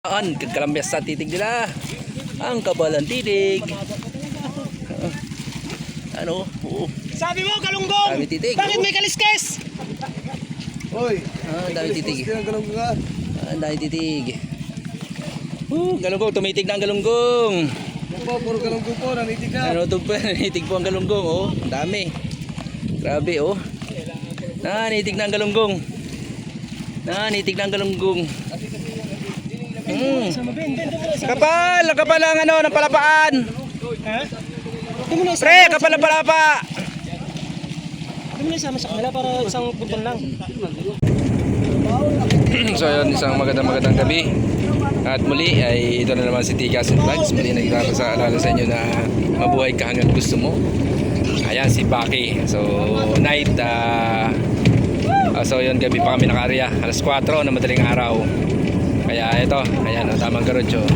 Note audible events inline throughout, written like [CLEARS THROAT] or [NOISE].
An, kagkalambas sa titig nila. Ang kabalan titig. Ah, ano? Oo. Sabi mo, galunggong! Dami titig. Bakit may kaliskes? Hoy, Ah, ang dami titig. Ah, ang dami titig. Uh, galunggong, tumitig na ang galunggong. Yan po, puro galong po, nanitig ka. Ano to pa? [LAUGHS] Nanitig po ang galunggong, oh. Ang dami. Grabe, oh. Nanitig na ang galunggong. Nanitig na ang galunggong. Hmm. Kapal! Kapal ang ano, ng palapaan. Ha? Pre, kapal ang palapa. Na isama sa kanila para isang puntong lang. [CLEARS THROAT] so yun, isang magandang magandang gabi. At muli ay ito na naman si Tigas and Vlogs. Muli nagkakaroon sa alala sa inyo na mabuhay ka hanggang gusto mo. Ayan si Baki. So night, ah, ah, so yun gabi pa kami naka-area. Alas 4 na madaling araw. Kaya ito, ayan, oh, tamang garotso.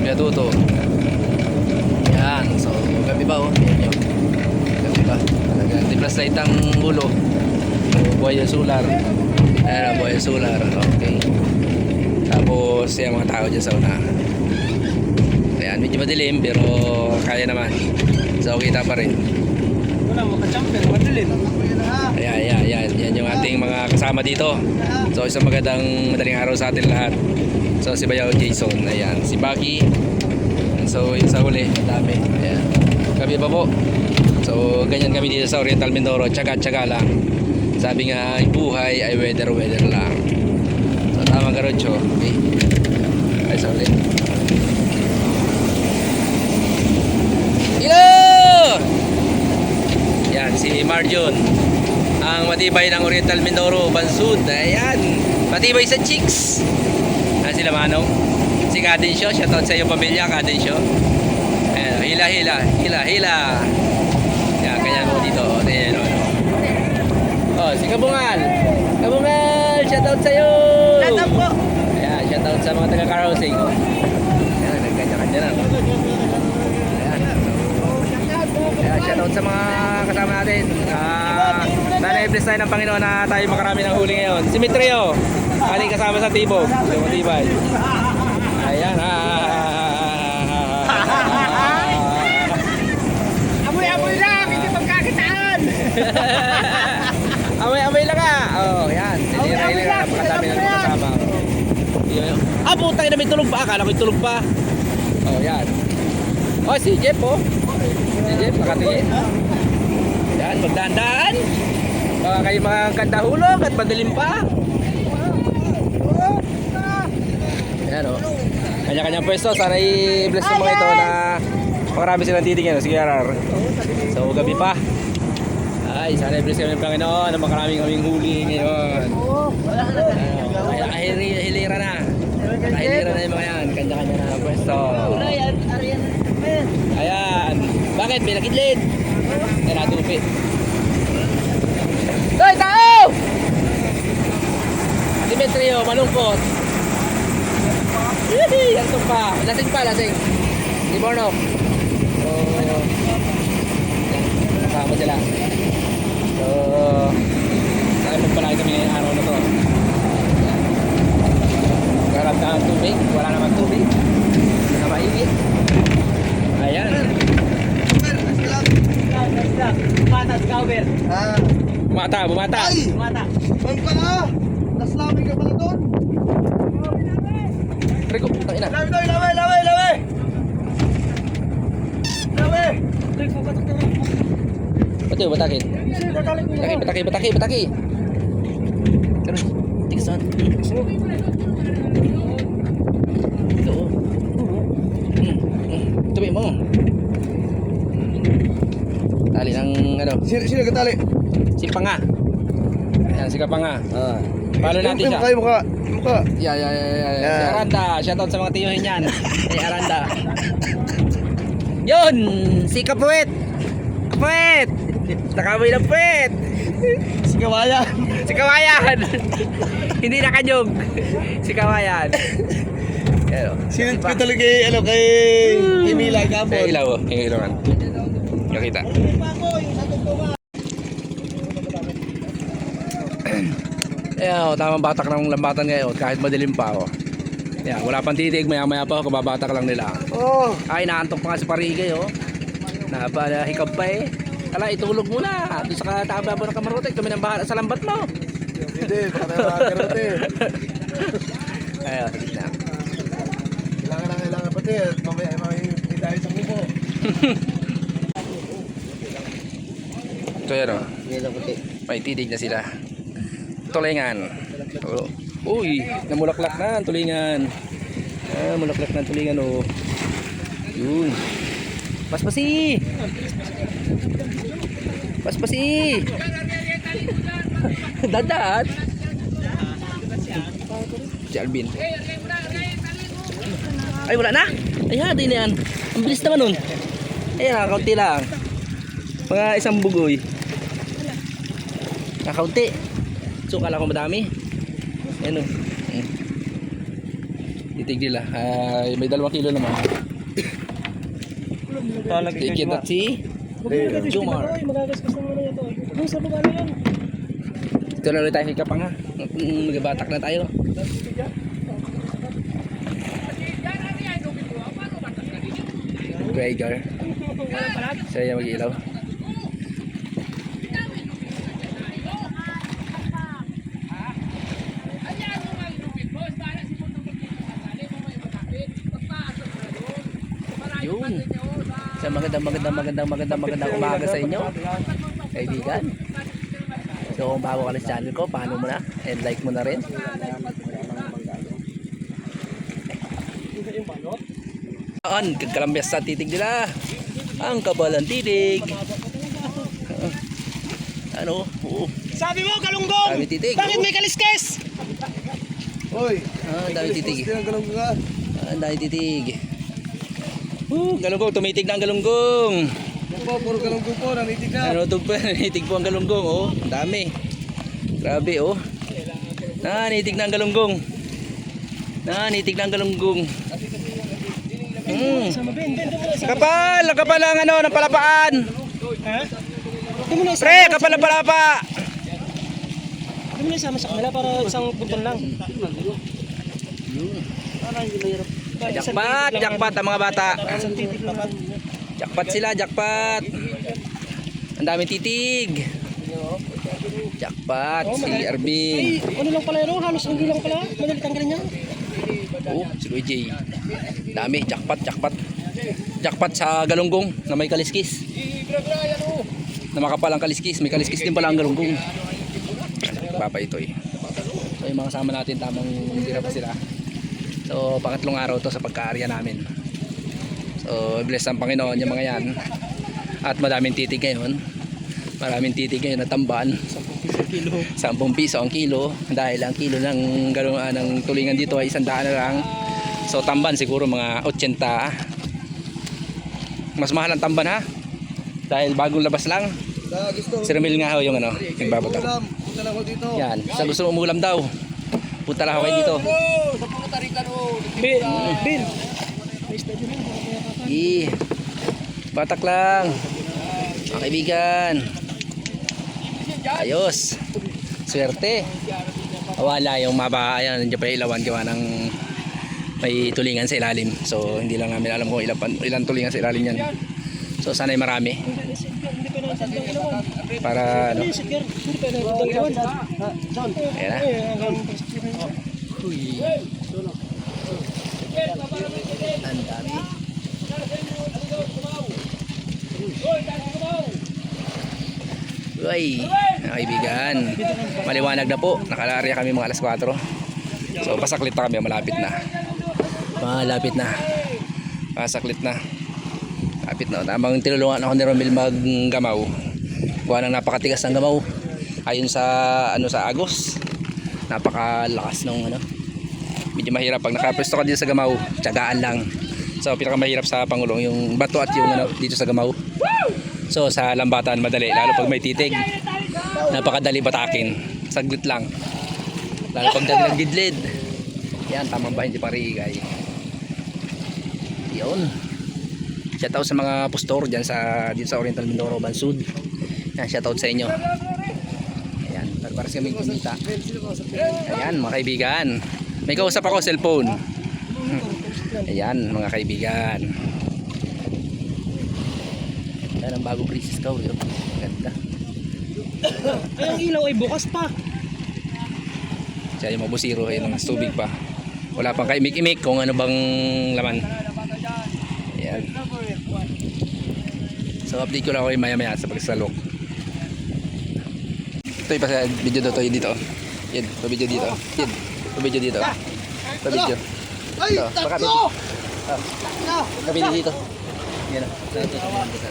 Kaya tuto. Yan, so gabi ba oh? Yan yun. Gabi ba? Talagang di light ang ulo. So, buhay yung solar. Ayan buhay yung solar. Okay. Tapos yung mga tao dyan sa una. Ayan, medyo madilim pero kaya naman. So kita pa rin. Ayan, ayan, ayan. Yan yung ating mga kasama dito. So isang magandang madaling araw sa atin lahat. So si Bayaw Jason, ayan. Si Baki. So yung sa huli, dami. Ayan. Kami pa po. So ganyan kami dito sa Oriental Mindoro. Tsaga-tsaga lang. Sabi nga, ay buhay ay weather-weather lang. So tama ka Rocho. Okay. Ay, sa huli. Hello! Yan, si Marjon. Ang matibay ng Oriental Mindoro, Bansud. Ayan. Matibay sa chicks. Ayan sila Manong. Si Kadensyo. Shoutout sa iyong pamilya, Kadensyo. Ayan, hila, hila. Hila, hila. Yan, kanya mo dito. Ayan, ano. Oh, si Kabungal. Kabungal, shoutout sa iyo. Shoutout po. Ayan, shoutout sa mga taga-carousing. Ayan, nagkanya-kanya na. Ayan. Shoutout sa mga kasama natin. Ah, sana i-bless tayo ng Panginoon na tayo makarami ng huli ngayon. Si Mitrio, ating kasama sa Tibog. Lumatibay. Ayan. Amoy-amoy lang, hindi pagkakitaan! [LAUGHS] Amay-amay lang ah. Oh, yan. Sinira-ira na napakadami mga kasama. Ah, putang ina may tulog pa. Akala ko tulog pa. Oh, yan. Oh, si Jeff oh. Si Jeff, nakatingin. Yan, magdandaan. Baka kayo mga kandahulog at madilim pa. Yan oh. Kanya-kanyang pwesto. Sana i-bless ng mga ito na makarami silang titingin. Sige, Arar. So, gabi pa. Ay, sana i-bless kami ng Panginoon na makarami kaming huli ngayon. Ano, ay, ay, hili- hilira na. Ay, hilira na yung mga yan. Kanya-kanya na pwesto. Ayan. Bakit? May nakidlid. Ay, natupi. Hoy, tao! Dimitrio, malungkot. Hihi, yan to pa. Lasing pa, lasing. Di Borno. Oh. Kasama sila. So, sana magpalagi kami ngayong araw na to. Garap na ang tubig. Wala naman tubig. Na mainit. Ayan. Patas, cover. Ah, Bumata, bumata. ay! Mata. Ay pala! Naslamin ka pala doon! Rico, tangina. Lawi, lawi, lawi, lawi, lawi! Lawi! Rick, papatok na rin. Ba't yun, batakin? Bataki, bataki, bataki, bataki. Terus, tigas saan? Ito, oh. Tubi mo. Tali ng ano, Sino, sino katali? si Panga. Ayan, si Kapanga. Ah. Follow natin siya. kayo mukha. Mukha. Yeah, yeah, yeah, yeah. Si Yan. Aranda, shoutout sa mga tiyuhin yan. Si Aranda. Yun, si Kapuet. Kapuet. Nakamoy ng puwet. Si Kawayan. Si Kawayan. Hindi nakanyog. Si Kawayan. Sino ko talaga kay, ano, kay Emila Yung Gabon. ilaw, oh. yung ilawan. Nakita. [CLEARS THROAT] Ayan, oh, tamang batak ng lambatan ngayon kahit madilim pa ako. Yan, wala pang titig, maya maya pa, kababatak lang nila. Oh. Ay, naantok pa nga si Parigay, oh. Napahikab pa eh. Kala, itulog muna. Doon sa kataba mo ng kamarote, kami nang bahala sa lambat mo. Hindi, baka na mga karote. Ayun, sige na. Kailangan na kailangan pati. at Mamaya may may dahil sa kubo. Ito yan, oh. Na puti. May titig na sila. Tulingan. Oh. Uy, namulaklak na ang tulingan. Ah, mulaklak na ang tulingan, oh. Yun. Paspasi! Paspasi! [LAUGHS] Dadat! Si Alvin. Ay, wala na! Ayan, din yan. Ang bilis naman nun. Ayan, kaunti lang. Mga isang bugoy. Kakaunti. So, kala ko madami. Ayan o. Mm. Titig nila. Ay, may dalawang kilo naman. At si Jomar. Ay, magagasgas na muna ito. Na ulit tayo hikap nga. Mm, Magabatak na tayo. Gregor. [LAUGHS] Siya yung mag-ilaw. Yun. Sa magandang magandang magandang magandang magandang umaga sa inyo. Kaibigan. So kung bago ka sa channel ko, paano mo na? And like mo na rin. Aan, kagkalambiyas sa titig nila. Ang kabalang titig. Ah, Ano? Oo. Sabi mo, galunggong! Dami titig. Bakit oo. may kaliskes? Hoy. Ah, ang dami titig. Ah, Ang dami titig. Uh, galunggong, tumitig na ang galunggong. Yan po, puro galong ko po. Nanitig na. Ano to pa? [LAUGHS] Nanitig po ang galunggong, oh. Ang dami. Grabe, oh. Nanitig na ang galunggong. Nanitig na ang galunggong. Mm. Sama. Kapal! Kapal ang ano, ng palapaan! Ha? Pre, kapal ang palapa! Mo na isama sa kanila para isang punton lang. Parang hindi mahirap. Jackpot! Jackpot ang mga bata! Jackpot sila, jackpot! Ang daming titig! Jackpot, si Arvin. Ano lang pala yun? Halos hindi lang pala. Madali tanggalin niya. Oh, si Luis J. Dami, jackpot, jackpot. Jackpot sa galunggong na may kaliskis. Na makapal ang kaliskis. May kaliskis din pala ang galunggong. Papa ito eh. So yung mga kasama natin tamang hirap sila. So pangatlong araw to sa pagkaarya namin. So bless ang Panginoon yung mga yan. At madaming titig ngayon. Maraming titig ngayon na tamban. 10 piso ang kilo dahil ang kilo ng galong ah, ng tulingan dito ay 100 na lang. So tamban siguro mga 80. Mas mahal ang tamban ha. Dahil bagong labas lang. Si Ramil nga ho yung ano, dito. Yan, sa gusto mo umulam daw. Punta lang ako kayo dito. Sa puno tarikan. Ben, Ben. May isda dyan. Eh, batak lang. Mga kaibigan. Ayos. Swerte. Wala yung maba, ayan, nandiyan pa yung ilawan gawa ng may tulingan sa ilalim. So, hindi lang namin alam kung ilan, ilan tulingan sa ilalim yan. So, sana'y marami. Para, ano, ayan na. Niya. Ang dami. Uy, mga kaibigan. Maliwanag na po. Nakalarya kami mga alas 4. So, pasaklit na kami. Malapit na. Malapit na. Pasaklit na. Lapit na. Tamang tinulungan ako ni Romil maggamaw. Gawa ng napakatigas ng gamaw. Ayon sa ano sa Agos. Napakalakas ng ano. Medyo mahirap pag nakapwesto ka dito sa gamaw. Tiyagaan lang. So pinakamahirap sa Pangulong yung bato at yung ano dito sa gamaw. So sa lambatan madali lalo pag may titig. Napakadali batakin. Saglit lang. Lalo pag dali ng gidlid. Yan tamang ba hindi parigay. Yun. Shoutout sa mga postor dyan sa dito sa Oriental Mindoro Bansud. Yan shoutout sa inyo. Ayan, para sa kaming kumita. Ayan mga kaibigan. May kausap ako cellphone. [LAUGHS] Ayan, mga kaibigan. Yan ang bagong Princess Cow. Yun. Ganda. Ay, ang ilaw ay bukas pa. Siya yung mabusiro ayun ng tubig pa. Wala pang kaimik-imik kung ano bang laman. Ayan. So update ko lang ako yung maya-maya sa pagsalok. Ito yung pa video dito, dito. Yan, pa video dito. Yan, pa video dito. Pa video. Ay, tatlo! Video dito. Yan.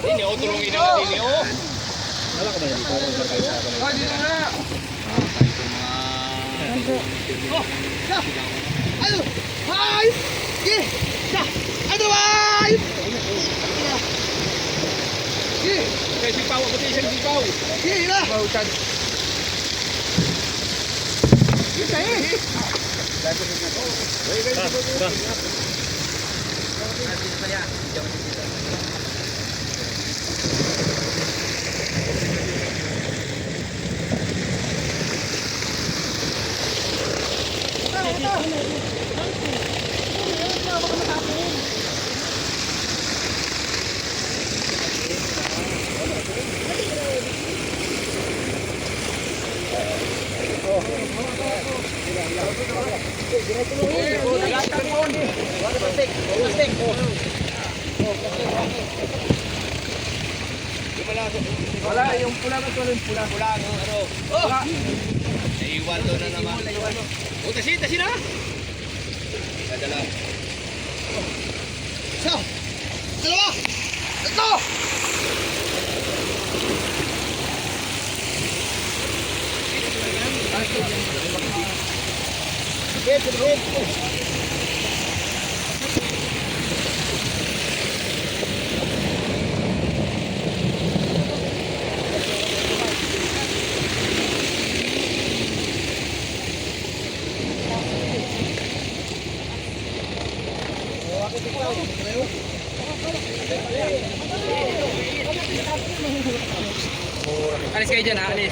Dini, o, tulungin na dini, o. Wala ka ba yan? Ay, dito na! Oh! Ayo! Hai! Ye! Ya! Ano ba? Ye! Sipaw. Ako tayo isang sipaw. Ye, ila! Sipaw, Chad. Ye, Wala, yung pula ba? Yung pula. Pula, ano? ano? Pula. Naiwan doon na naman. O, tasi, tasi na. Dadala. Isa! Dalawa! Tatlo! Alis kayo dyan, ha? Alis.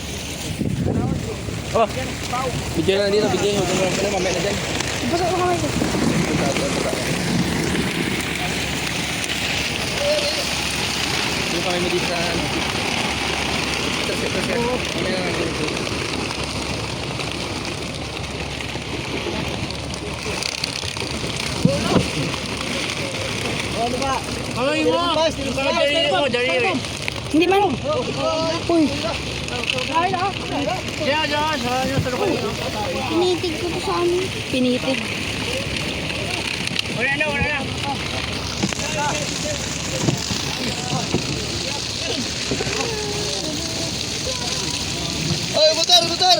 Oh, video na lang dito, video. Huwag na lang pala, mamaya na dyan. Basta ko kamay ko. Yung kami dito sa... ano. Ito, ito, ito. Mamaya na lang dito. Kaloy mo! Kaloy mo! Dari! Hindi man. Uy, Diyan, diyan! Sa loob. pinitig ko sa amin. Pinitig. Wala na, wala na! Ay, motor, motor!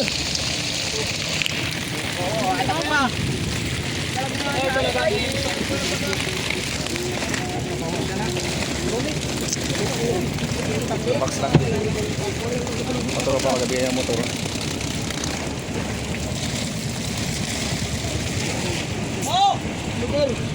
Box lang. Motor pa, magabi yung motor. Oh! Motor!